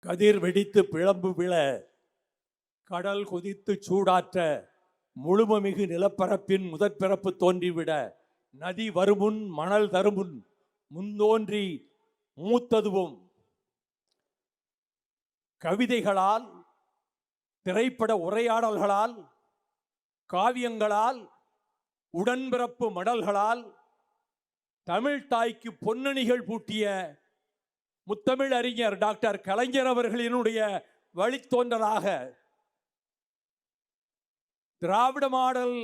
கதிர் வெடித்து பிளம்பு விழ கடல் கொதித்து சூடாற்ற முழுமமிகு நிலப்பரப்பின் முதற்பிறப்பு தோன்றிவிட நதி வருமுன் மணல் தருமுன் முந்தோன்றி மூத்ததுவும். கவிதைகளால் திரைப்பட உரையாடல்களால் காவியங்களால் உடன்பிறப்பு மடல்களால் தமிழ் தாய்க்கு பொன்னணிகள் பூட்டிய முத்தமிழ் அறிஞர் டாக்டர் கலைஞர் அவர்களினுடைய வழித்தோன்றலாக திராவிட மாடல்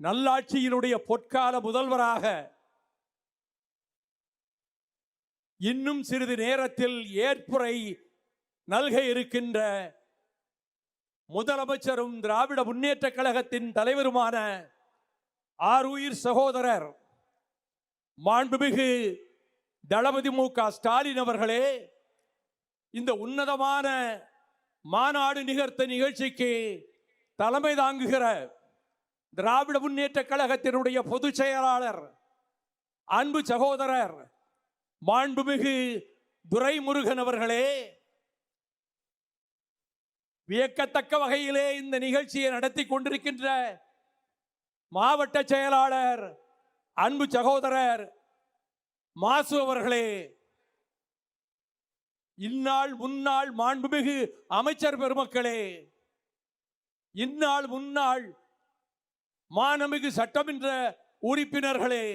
நல்லாட்சியினுடைய பொற்கால முதல்வராக இன்னும் சிறிது நேரத்தில் ஏற்புரை நல்க இருக்கின்ற முதலமைச்சரும் திராவிட முன்னேற்ற கழகத்தின் தலைவருமான ஆருயிர் சகோதரர் மாண்புமிகு தளபதி மு க ஸ்டாலின் அவர்களே இந்த உன்னதமான மாநாடு நிகழ்த்த நிகழ்ச்சிக்கு தலைமை தாங்குகிற திராவிட முன்னேற்ற கழகத்தினுடைய பொதுச் செயலாளர் அன்பு சகோதரர் மாண்புமிகு துரைமுருகன் அவர்களே வியக்கத்தக்க வகையிலே இந்த நிகழ்ச்சியை நடத்தி கொண்டிருக்கின்ற மாவட்ட செயலாளர் அன்பு சகோதரர் மாசு அவர்களே இந்நாள் முன்னாள் மாண்புமிகு அமைச்சர் பெருமக்களே இந்நாள் முன்னாள் மானமிகு சட்டமன்ற உறுப்பினர்களே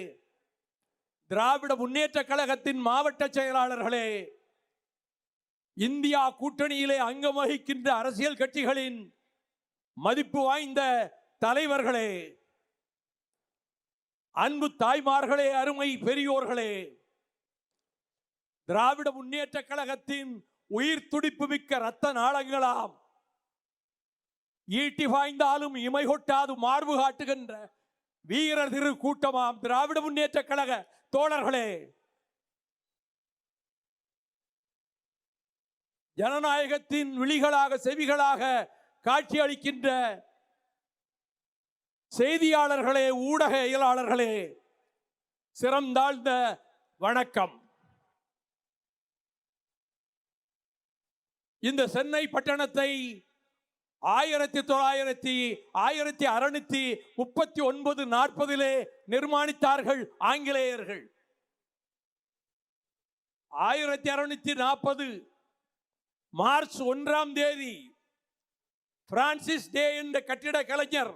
திராவிட முன்னேற்ற கழகத்தின் மாவட்ட செயலாளர்களே இந்தியா கூட்டணியிலே அங்கம் வகிக்கின்ற அரசியல் கட்சிகளின் மதிப்பு வாய்ந்த தலைவர்களே அன்பு தாய்மார்களே அருமை பெரியோர்களே திராவிட முன்னேற்ற கழகத்தின் உயிர் துடிப்பு மிக்க ரத்த நாளங்களாம். ஈட்டி பாய்ந்தாலும் இமை கொட்டாது மார்பு காட்டுகின்ற வீரர் திரு கூட்டமாம் திராவிட முன்னேற்ற கழக தோழர்களே. ஜனநாயகத்தின் விழிகளாக செவிகளாக காட்சி அளிக்கின்ற செய்தியாளர்களே ஊடக இயலாளர்களே சிறந்தாழ்ந்த வணக்கம். இந்த சென்னை பட்டணத்தை ஆயிரத்தி தொள்ளாயிரத்தி ஆயிரத்தி அறுநூத்தி முப்பத்தி ஒன்பது நாற்பதிலே நிர்மாணித்தார்கள் ஆங்கிலேயர்கள். ஆயிரத்தி அறுநூத்தி நாற்பது மார்ச் ஒன்றாம் தேதி பிரான்சிஸ் டே என்ற கட்டிட கலைஞர்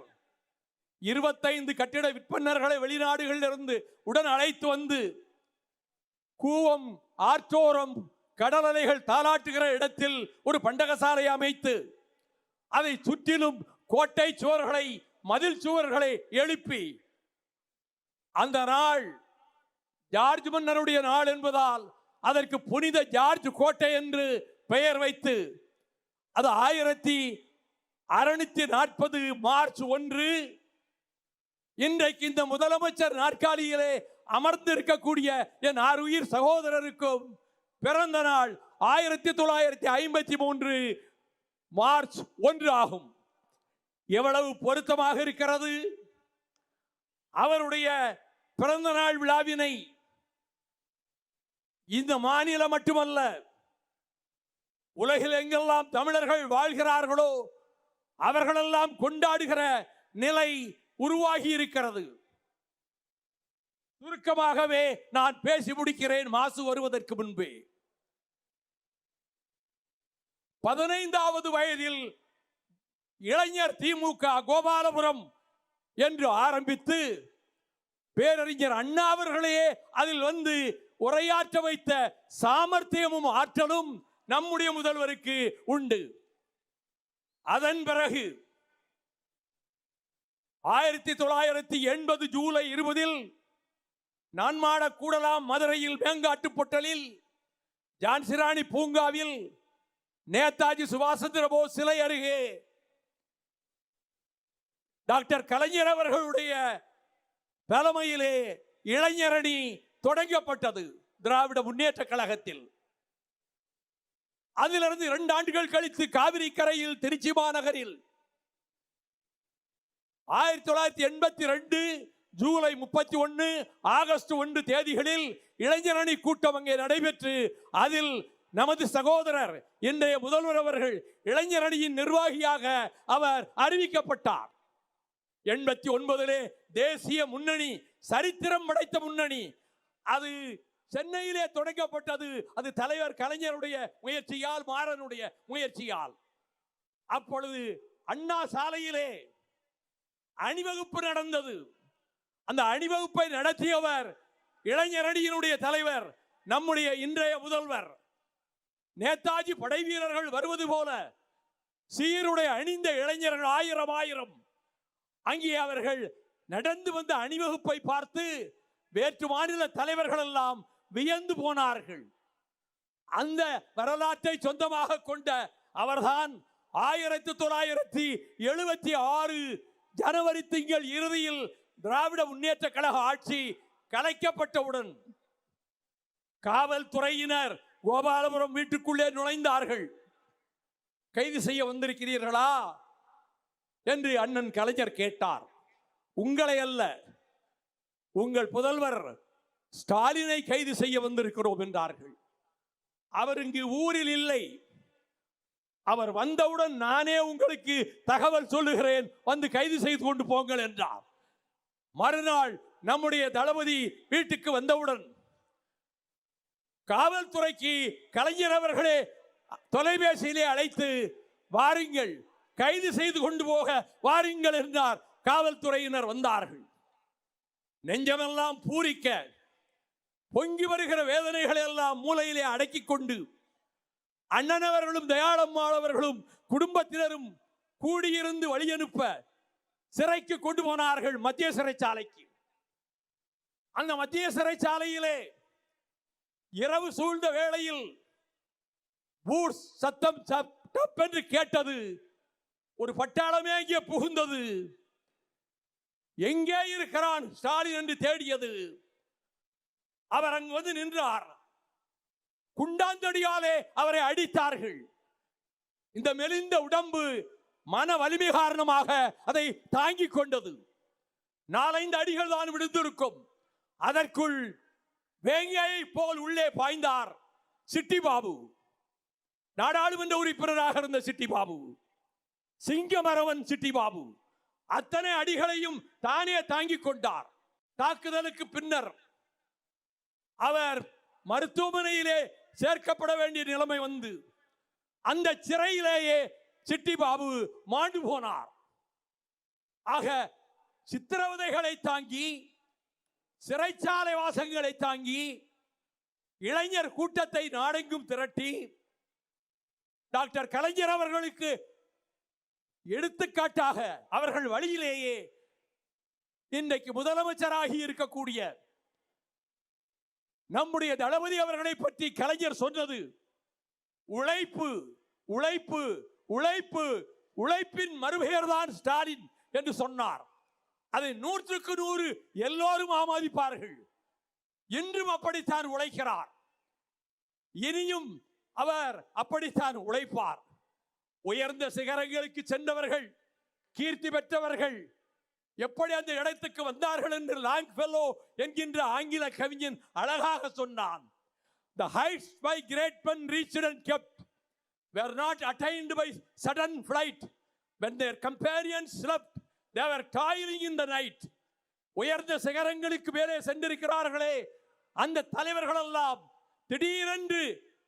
இருபத்தைந்து கட்டிட விற்பனர்களை வெளிநாடுகளில் இருந்து உடன் அழைத்து வந்து கூவம் ஆற்றோரம் கடலலைகள் தாளாட்டுகிற இடத்தில் ஒரு பண்டகசாலை அமைத்து அதை சுற்றிலும் கோட்டை சுவர்களை மதில் சுவர்களை எழுப்பி அந்த நாள் ஜார்ஜ் மன்னருடைய நாள் என்பதால் அதற்கு புனித ஜார்ஜ் கோட்டை என்று பெயர் வைத்து அது ஆயிரத்தி அறுநூத்தி நாற்பது மார்ச் ஒன்று இன்றைக்கு இந்த முதலமைச்சர் நாற்காலியிலே அமர்ந்து இருக்கக்கூடிய என் ஆறுயிர் சகோதரருக்கும் பிறந்த நாள் ஆயிரத்தி தொள்ளாயிரத்தி ஐம்பத்தி மூன்று மார்ச் ஒன்று ஆகும். எவ்வளவு பொருத்தமாக இருக்கிறது? அவருடைய பிறந்த நாள் விழாவினை இந்த மாநிலம் மட்டுமல்ல உலகில் எங்கெல்லாம் தமிழர்கள் வாழ்கிறார்களோ அவர்களெல்லாம் கொண்டாடுகிற நிலை உருவாகி இருக்கிறது சுருக்கமாகவே நான் பேசி முடிக்கிறேன் மாசு வருவதற்கு முன்பே. பதினைந்தாவது வயதில் இளைஞர் திமுக கோபாலபுரம் என்று ஆரம்பித்து பேரறிஞர் அண்ணாவர்களையே அதில் வந்து உரையாற்ற வைத்த சாமர்த்தியமும் ஆற்றலும் நம்முடைய முதல்வருக்கு உண்டு. அதன் பிறகு ஆயிரத்தி தொள்ளாயிரத்தி எண்பது ஜூலை இருபதில் நான்மாட கூடலாம் மதுரையில் மேங்காட்டு பொட்டலில் ஜான்சிராணி பூங்காவில் நேதாஜி சுபாஷ் சந்திர போஸ் சிலை அருகே டாக்டர் கலைஞர் அவர்களுடைய தலைமையிலே இளைஞரணி தொடங்கப்பட்டது திராவிட முன்னேற்ற கழகத்தில். அதிலிருந்து இரண்டு ஆண்டுகள் கழித்து காவிரி கரையில் திருச்சி மாநகரில் ஆயிரத்தி தொள்ளாயிரத்தி எண்பத்தி ரெண்டு ஜூலை முப்பத்தி ஒன்று ஆகஸ்ட் ஒன்று தேதிகளில் இளைஞரணி கூட்டம் அங்கே நடைபெற்று அதில் நமது சகோதரர் இன்றைய முதல்வர் அவர்கள் இளைஞர் அணியின் நிர்வாகியாக அவர் அறிவிக்கப்பட்டார். எண்பத்தி ஒன்பதிலே தேசிய முன்னணி சரித்திரம் படைத்த முன்னணி அது சென்னையிலே தொடங்கப்பட்டது அது தலைவர் கலைஞருடைய முயற்சியால் மாறனுடைய முயற்சியால். அப்பொழுது அண்ணா சாலையிலே அணிவகுப்பு நடந்தது. அந்த அணிவகுப்பை நடத்தியவர் இளைஞர் அணியினுடைய தலைவர் நம்முடைய இன்றைய முதல்வர். நேதாஜி படை வீரர்கள் வருவது போல சீருடைய அணிந்த இளைஞர்கள் ஆயிரம் ஆயிரம். அங்கே அவர்கள் நடந்து வந்த அணிவகுப்பை பார்த்து வேற்று மாநில தலைவர்கள் எல்லாம் வியந்து போனார்கள். அந்த வரலாற்றை சொந்தமாக கொண்ட அவர்தான் ஆயிரத்தி தொள்ளாயிரத்தி எழுபத்தி ஆறு ஜனவரி திங்கள் இறுதியில் திராவிட முன்னேற்ற கழக ஆட்சி கலைக்கப்பட்டவுடன் காவல்துறையினர் கோபாலபுரம் வீட்டுக்குள்ளே நுழைந்தார்கள். கைது செய்ய வந்திருக்கிறீர்களா? என்று அண்ணன் கலைஞர் கேட்டார். உங்களை அல்ல உங்கள் புதல்வர் ஸ்டாலினை கைது செய்ய வந்திருக்கிறோம் என்றார்கள். அவர் இங்கு ஊரில் இல்லை அவர் வந்தவுடன் நானே உங்களுக்கு தகவல் சொல்லுகிறேன். வந்து கைது செய்து கொண்டு போங்கள் என்றார். மறுநாள் நம்முடைய தளபதி வீட்டுக்கு வந்தவுடன் காவல்துறைக்கு கலைஞர் அவர்களே தொலைபேசியிலே அழைத்து வாருங்கள் கைது செய்து கொண்டு போக வாருங்கள் என்றார். காவல்துறையினர் வந்தார்கள். நெஞ்சமெல்லாம் பூரிக்க பொங்கி வருகிற வேதனைகளை எல்லாம் மூலையிலே அடக்கிக் கொண்டு அண்ணனவர்களும் தயாளம்மாளவர்களும் குடும்பத்தினரும் கூடியிருந்து வழியனுப்ப சிறைக்கு கொண்டு போனார்கள் மத்திய சிறைச்சாலைக்கு. அந்த மத்திய சிறைச்சாலையிலே இரவு சூழ்ந்த வேளையில் பூஸ் சத்தம் சப் டப் என்று கேட்டது. ஒரு பட்டாளமே இங்கே புகுந்தது. எங்கே இருக்கிறான் ஸ்டாலின் என்று தேடியது. அவர் அங்கு வந்து நின்றார். குண்டாந்தடியாலே அவரை அடித்தார்கள். இந்த மெலிந்த உடம்பு மன வலிமை காரணமாக அதை தாங்கிக் கொண்டது. நாலைந்து அடிகள் தான் விழுந்திருக்கும். அதற்குள் வேங்கையை போல் உள்ளே பாய்ந்தார் சிட்டி பாபு நாடாளுமன்ற உறுப்பினராக இருந்த சிட்டி பாபு சிங்கமரவன் சிட்டி பாபு அத்தனை அடிகளையும் தானே தாங்கிக் கொண்டார். தாக்குதலுக்கு பின்னர் அவர் மருத்துவமனையிலே சேர்க்கப்பட வேண்டிய நிலைமை வந்து அந்த சிறையிலேயே சிட்டி பாபு மாண்டு போனார். ஆக சித்திரவதைகளை தாங்கி சிறைச்சாலை வாசங்களை தாங்கி இளைஞர் கூட்டத்தை நாடெங்கும் திரட்டி டாக்டர் கலைஞர் அவர்களுக்கு எடுத்துக்காட்டாக அவர்கள் வழியிலேயே இன்றைக்கு முதலமைச்சராகி இருக்கக்கூடிய நம்முடைய தளபதி அவர்களை பற்றி கலைஞர் சொன்னது உழைப்பு உழைப்பு உழைப்பு உழைப்பின் மறுபெயர் தான் ஸ்டாலின் என்று சொன்னார். அதை நூற்றுக்கு நூறு எல்லோரும் ஆமாதிப்பார்கள். இன்றும் அப்படித்தான் உழைக்கிறார். இனியும் அவர் அப்படித்தான் உழைப்பார். உயர்ந்த சிகரங்களுக்கு சென்றவர்கள் கீர்த்தி பெற்றவர்கள் எப்படி அந்த இடத்துக்கு வந்தார்கள் என்று லாங் ஃபெல்லோ என்கின்ற ஆங்கில கவிஞன் அழகாக சொன்னான் The heights by great men reached and kept were not attained by sudden flight. When their companions slept, they were toiling in the night. உயர்ந்த சிகரங்களுக்கு மேலே சென்றிருக்கிறார்களே அந்த தலைவர்களெல்லாம் திடீரென்று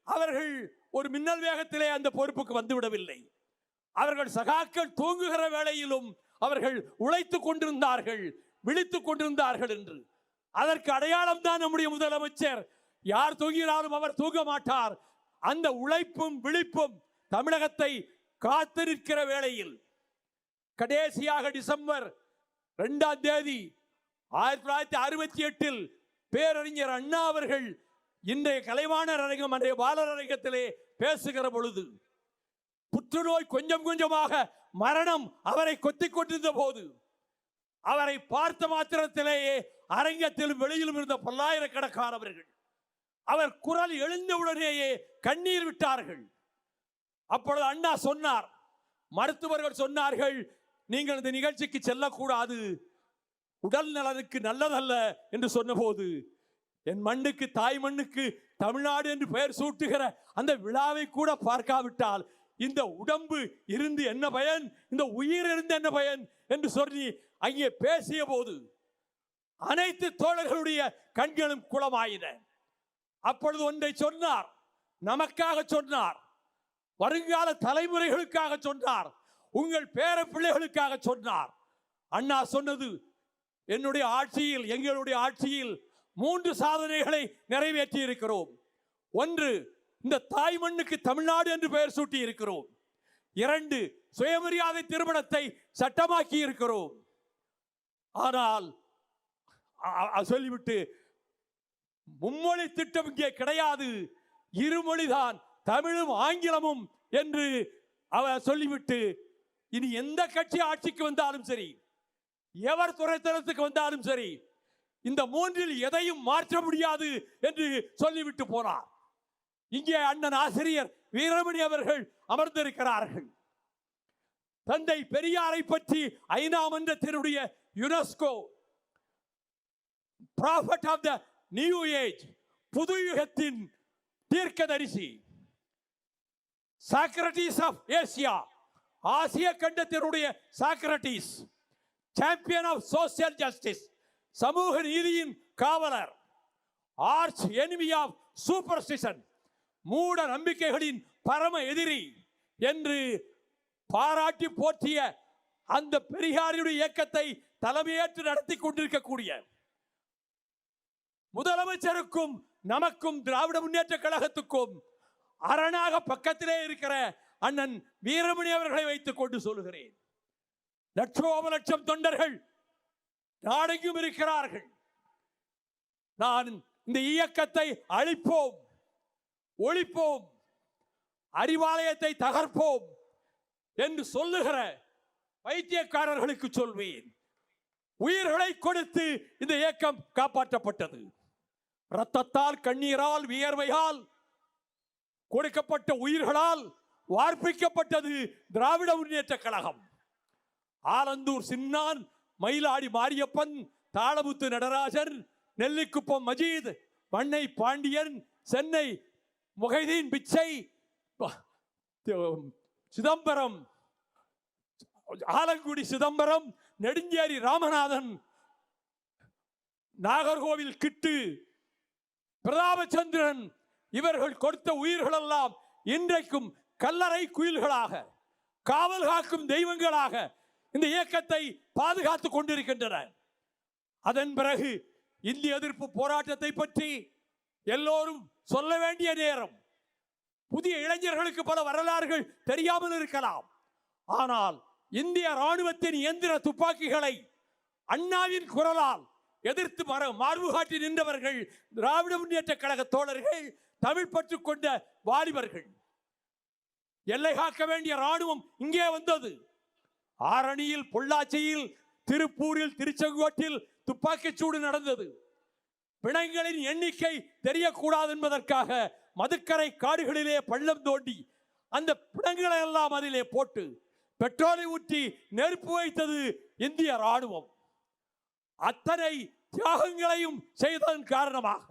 அவர்கள் ஒரு மின்னல் வேகத்திலே அந்த பொறுப்புக்கு வந்துவிடவில்லை அவர்கள் சகாக்கள் தூங்குகிற வேளையிலும் அவர்கள் உழைத்துக் கொண்டிருந்தார்கள் விழித்துக் கொண்டிருந்தார்கள் என்று. அதற்கு அடையாளம் தான் நம்முடைய முதலமைச்சர். யார் தூங்கினாலும் அவர் தூங்க மாட்டார். அந்த உழைப்பும் விழிப்பும் தமிழகத்தை காத்திருக்கிற வேளையில் கடைசியாக டிசம்பர் இரண்டாம் தேதி ஆயிரத்தி தொள்ளாயிரத்தி அறுபத்தி எட்டில் பேரறிஞர் அண்ணா அவர்கள் இன்றைய கலைவாணர் அரங்கம் அன்றைய பாலர் அரங்கத்திலே பேசுகிற பொழுது புற்றுநோய் கொஞ்சம் கொஞ்சமாக மரணம் அவரை கொத்தி கொண்டிருந்த போது அவரை பார்த்த மாத்திரத்திலேயே அரங்கத்திலும் வெளியிலும் இருந்த பல்லாயிரக்கணக்கானவர்கள் அவர் குரல் எழுந்தவுடனேயே கண்ணீர் விட்டார்கள். அப்பொழுது அண்ணா சொன்னார் மருத்துவர்கள் சொன்னார்கள் நீங்கள் இந்த நிகழ்ச்சிக்கு செல்லக்கூடாது. உடல் நலனுக்கு நல்லதல்ல என்று சொன்னபோது என் மண்ணுக்கு தாய் மண்ணுக்கு தமிழ்நாடு என்று பெயர் சூட்டுகிற அந்த விழாவை கூட பார்க்காவிட்டால் இந்த உடம்பு இருந்து என்ன பயன்? இந்த உயிர் இருந்து என்ன பயன்? என்று சொல்லி அங்கே பேசிய போது அனைத்து தோழர்களுடைய கண்களும் குளமாயின. அப்பொழுது ஒன்றை சொன்னார். நமக்காக சொன்னார். வருங்கால தலைமுறைகளுக்காக சொன்னார். உங்கள் பேர பிள்ளைகளுக்காக சொன்னார். அண்ணா சொன்னது என்னுடைய ஆட்சியில் எங்களுடைய ஆட்சியில் மூன்று சாதனைகளை நிறைவேற்றி இருக்கிறோம் ஒன்று இந்த தாய் மண்ணுக்கு தமிழ்நாடு என்று பெயர் சூட்டி இருக்கிறோம். இரண்டு சுயமரியாதை திருமணத்தை சட்டமாக்கி இருக்கிறோம். ஆனால் சொல்லிவிட்டு மும்மொழி திட்டம் இங்கே கிடையாது. இருமொழிதான் தமிழும் ஆங்கிலமும் என்று அவர் சொல்லிவிட்டு இனி எந்த கட்சி ஆட்சிக்கு வந்தாலும் சரி எவர் துறைத்தனத்துக்கு வந்தாலும் சரி இந்த மூன்றில் எதையும் மாற்ற முடியாது என்று சொல்லிவிட்டு போனார். இங்கே அண்ணன் ஆசிரியர் வீரமணி அவர்கள் அமர்ந்திருக்கிறார்கள். தந்தை பெரியாரை பற்றி ஐநா மன்றத்தினுடைய UNESCO prophet of the new age புது யுகத்தின் தீர்க்கதரிசி சாக்ரட்டிஸ் ஆஃப் ஏசியா ஆசிய கண்டத்தினுடைய Socrates champion of social justice சமூக நீதியின் காவலர் ஆர்ச் எனிமி ஆஃப் சூப்பர்ஸ்டிஷன் மூட நம்பிக்கைகளின் பரம எதிரி என்று பாராட்டி போற்றிய அந்த பெரியாரியுடைய இயக்கத்தை தலைமையேற்று நடத்தி கொண்டிருக்கக்கூடிய முதலமைச்சருக்கும் நமக்கும் திராவிட முன்னேற்ற கழகத்துக்கும் அரணாக பக்கத்திலே இருக்கிற அண்ணன் வீரமணி அவர்களை வைத்துக் கொண்டு சொல்லுகிறேன். லட்சோப லட்சம் தொண்டர்கள் நாடெங்கும் இருக்கிறார்கள். நான் இந்த இயக்கத்தை அழிப்போம். ஒழிப்போம். அறிவாலயத்தை தகர்ப்போம் என்று சொல்லுகிற வைத்தியக்காரர்களுக்கு சொல்வேன். உயிர்களை கொடுத்து இந்த இயக்கம் காப்பாற்றப்பட்டது. ரத்தத்தால் கண்ணீரால் வியர்வையால் கொடுக்கப்பட்ட உயிர்களால் வார்ப்பிக்கப்பட்டது திராவிட முன்னேற்ற கழகம். ஆலந்தூர் சின்னான் மயிலாடி மாரியப்பன் தாளமுத்து நடராஜன் நெல்லிக்குப்பம் மஜீத் வண்ணை பாண்டியன் சென்னை முகைதீன் பிச்சை. சிதம்பரம். ஆலங்குடி சிதம்பரம் நெடுஞ்சேரி ராமநாதன். நாகர்கோவில் கிட்டு. பிரதாபச்சந்திரன் இவர்கள் கொடுத்த உயிர்களெல்லாம் இன்றைக்கும் கல்லறை குயில்களாக காவல் காக்கும் தெய்வங்களாக இந்த இயக்கத்தை பாதுகாத்துக் கொண்டிருக்கின்றன அதன் பிறகு இந்திய எதிர்ப்பு போராட்டத்தை பற்றி எல்லோரும் சொல்ல வேண்டிய நேரம். புதிய இளைஞர்களுக்கு பல வரலாறுகள் தெரியாமல் இருக்கலாம். ஆனால் இந்திய ராணுவத்தின் இயந்திர துப்பாக்கிகளை அண்ணாவின் குரலால் எதிர்த்து மர மார்பு காட்டி நின்றவர்கள் திராவிட முன்னேற்ற கழக தோழர்கள் தமிழ் பற்று கொண்ட வாலிபர்கள். எல்லை காக்க வேண்டிய ராணுவம் இங்கே வந்தது. ஆரணியில் பொள்ளாச்சியில் திருப்பூரில் திருச்செங்கோட்டில் துப்பாக்கிச் சூடு நடந்தது. பிணங்களின் எண்ணிக்கை தெரியக்கூடாது என்பதற்காக மதுக்கரை காடுகளிலே பள்ளம் தோண்டி அந்த பிணங்களை எல்லாம் அதிலே போட்டு பெட்ரோலை ஊற்றி நெருப்பு வைத்தது இந்திய ராணுவம் அத்தனை தியாகங்களையும் செய்ததன் காரணமாக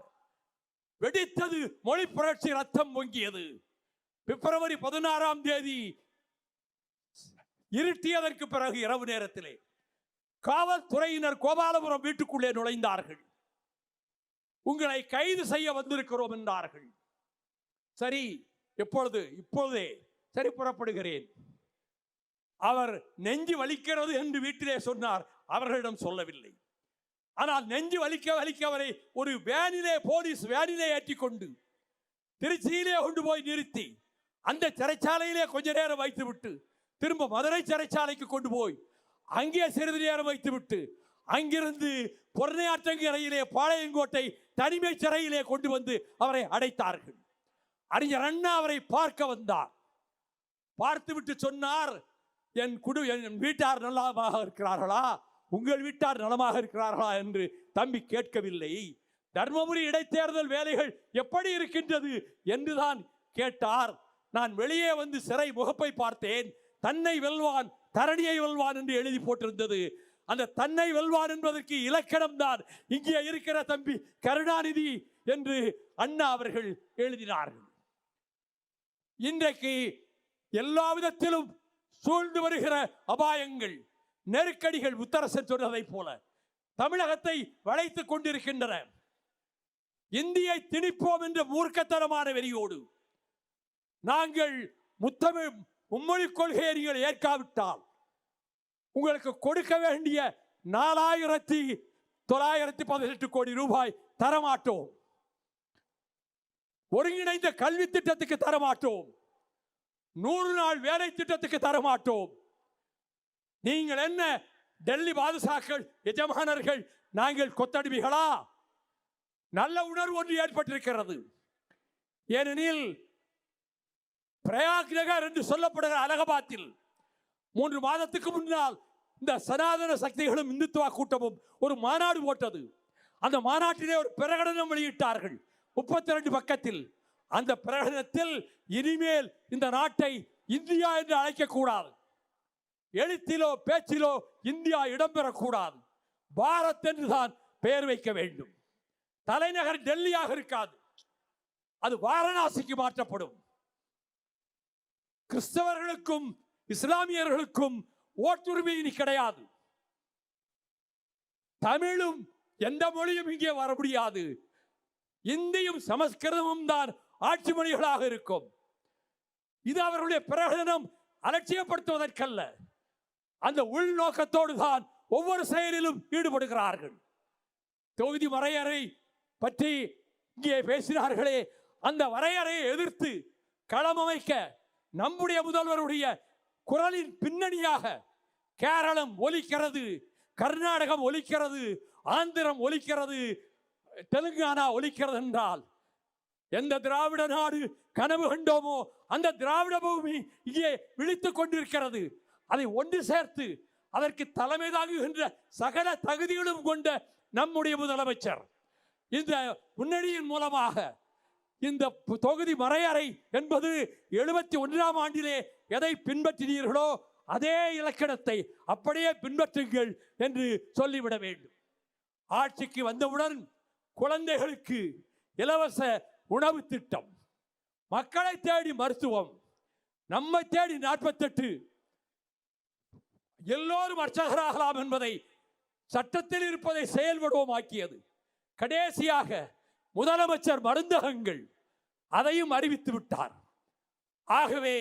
வெடித்தது மொழி புரட்சி ரத்தம் பொங்கியது. பிப்ரவரி பதினாறாம் தேதி இருட்டியதற்கு பிறகு இரவு நேரத்திலே காவல்துறையினர் கோபாலபுரம் வீட்டுக்குள்ளே நுழைந்தார்கள். உங்களை கைது செய்ய வந்திருக்கிறோம் என்றார்கள். சரி எப்பொழுது? இப்பொழுதே. சரி புறப்படுகிறேன். அவர் நெஞ்சு வலிக்கிறது என்று வீட்டிலே சொன்னார். அவர்களிடம் சொல்லவில்லை. ஆனால் நெஞ்சு வலிக்க வலிக்க அவரை ஒரு வேனிலே போலீஸ் வேனிலே ஏற்றிக்கொண்டு திருச்சியிலே கொண்டு போய் நிறுத்தி அந்த சிறைச்சாலையிலே கொஞ்ச நேரம் வைத்துவிட்டு திரும்ப மதுரை சிறைச்சாலைக்கு கொண்டு போய் அங்கே சிறிது நேரம் வைத்துவிட்டு அங்கிருந்து பொருணையாற்றங்கரையிலே பாளையங்கோட்டை தனிமை சிறையிலே கொண்டு வந்து அவரை அடைத்தார்கள். அறிஞர் அண்ணா அவரை பார்க்க வந்தார். பார்த்துவிட்டு சொன்னார் என் குடு என் வீட்டார் நலமாக இருக்கிறார்களா? உங்கள் வீட்டார் நலமாக இருக்கிறார்களா? என்று தம்பி கேட்கவில்லை. தர்மபுரி இடைத்தேர்தல் வேலைகள் எப்படி இருக்கின்றது என்றுதான் கேட்டார். நான் வெளியே வந்து சிறை முகப்பை பார்த்தேன். தன்னை வெல்வான் தரணியை வெல்வான் என்று எழுதி போட்டிருந்தது. அந்த தன்னை வெல்வார் என்பதற்கு இலக்கணம் தான். இங்கே இருக்கிற தம்பி கருணாநிதி என்று அண்ணா அவர்கள் எழுதினார்கள். இன்றைக்கு எல்லா விதத்திலும் சூழ்ந்து வருகிற அபாயங்கள் நெருக்கடிகள் முத்தரசன் சொன்னதைப் போல தமிழகத்தை வளைத்துக் கொண்டிருக்கின்றன. இந்தியை திணிப்போம் என்ற மூர்க்கத்தனமான வெறியோடு நாங்கள் முத்தமிழ் மும்மொழி கொள்கையை நீங்கள் ஏற்காவிட்டால் உங்களுக்கு கொடுக்க வேண்டிய நாலாயிரத்தி தொள்ளாயிரத்தி பதினெட்டு கோடி ரூபாய் தரமாட்டோம். ஒருங்கிணைந்த கல்வி திட்டத்துக்கு தரமாட்டோம். நூறு நாள் வேலை திட்டத்துக்கு தரமாட்டோம். நீங்கள் என்ன டெல்லி பாதுஷாக்கள் எஜமானர்கள் நாங்கள் கொத்தடிமைகளா? நல்ல உணர்வு ஒன்று ஏற்பட்டிருக்கிறது. ஏனெனில் பிரயாக் நகர் என்று சொல்லப்படுகிற அலகபாத்தில் மூன்று மாதத்துக்கு முன்னால் இந்த சனாதன சக்திகளும் இந்துத்துவா கூட்டமும் ஒரு மாநாடு போட்டது. அந்த மாநாட்டிலே ஒரு பிரகடனம் வெளியிட்டார்கள். முப்பத்தி ரெண்டு பக்கத்தில். அந்த பிரகடனத்தில் இனிமேல் இந்த நாட்டை இந்தியா என்று அழைக்கக்கூடாது. எழுத்திலோ பேச்சிலோ இந்தியா இடம்பெறக்கூடாது. பாரத் என்று தான் பெயர் வைக்க வேண்டும். தலைநகர் டெல்லியாக இருக்காது. அது வாரணாசிக்கு மாற்றப்படும். கிறிஸ்தவர்களுக்கும் இஸ்லாமியர்களுக்கும் ஓட்டுரிமை இனி கிடையாது. தமிழும் எந்த மொழியும் இங்கே வர முடியாது. இந்தியும் சமஸ்கிருதமும் தான் ஆட்சி மொழிகளாக இருக்கும். இது அவர்களுடைய பிரகடனம் அலட்சியப்படுத்துவதற்கல்ல. அந்த உள்நோக்கத்தோடு தான் ஒவ்வொரு செயலிலும் ஈடுபடுகிறார்கள். தொகுதி வரையறை பற்றி இங்கே பேசினார்களே அந்த வரையறையை எதிர்த்து களமமைக்க நம்முடைய முதல்வருடைய குரலின் பின்னணியாக கேரளம் ஒலிக்கிறது கர்நாடகம் ஒலிக்கிறது ஆந்திரம் ஒலிக்கிறது தெலுங்கானா ஒலிக்கிறது என்றால் எந்த திராவிட நாடு கனவு கண்டோமோ அந்த திராவிட பூமி இங்கே விழித்துக் கொண்டிருக்கிறது. அதை ஒன்று சேர்த்து அதற்கு தலைமை தாங்குகின்ற சகல தகுதிகளும் கொண்ட நம்முடைய முதலமைச்சர். இந்த முன்னணியின் மூலமாக இந்த பு- தொகுதி மறையறை என்பது எழுபத்தி ஒன்றாம் ஆண்டிலே எதை பின்பற்றினீர்களோ அதே இலக்கணத்தை அப்படியே பின்பற்றுங்கள் என்று சொல்லிவிட வேண்டும். ஆட்சிக்கு வந்தவுடன் குழந்தைகளுக்கு இலவச உணவு திட்டம். மக்களை தேடி மருத்துவம். நம்மை தேடி நாற்பத்தெட்டு. எல்லோரும் அர்ச்சகராகலாம் என்பதை சட்டத்தில் இருப்பதை செயல்படுவோம் ஆக்கியது கடைசியாக முதலமைச்சர் மருந்தகங்கள் அதையும் அறிவித்து விட்டார். ஆகவே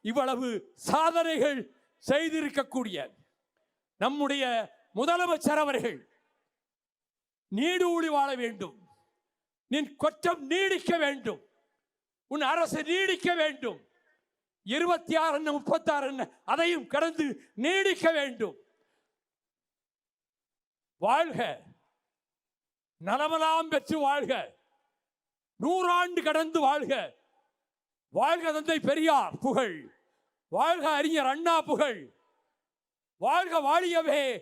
இவ்வளவு சாதனைகள் செய்திருக்கக்கூடிய நம்முடைய முதலமைச்சர் அவர்கள் நீடூழி வாழ வேண்டும். நின் கொற்றம் நீடிக்க வேண்டும். உன் அரசு நீடிக்க வேண்டும். இருபத்தி ஆறு என்ன முப்பத்தாறு என்ன அதையும் கடந்து நீடிக்க வேண்டும். வாழ்க. நலமெல்லாம் பெற்று வாழ்க. நூறாண்டு கடந்து வாழ்க. வாழ்க தந்தை பெரியார் புகழ். வாழ்க அறிஞர் அண்ணா புகழ். வாழ்க வாழியவே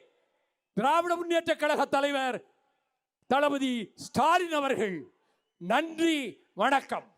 திராவிட முன்னேற்ற கழக தலைவர் தளபதி ஸ்டாலின் அவர்கள். நன்றி வணக்கம்.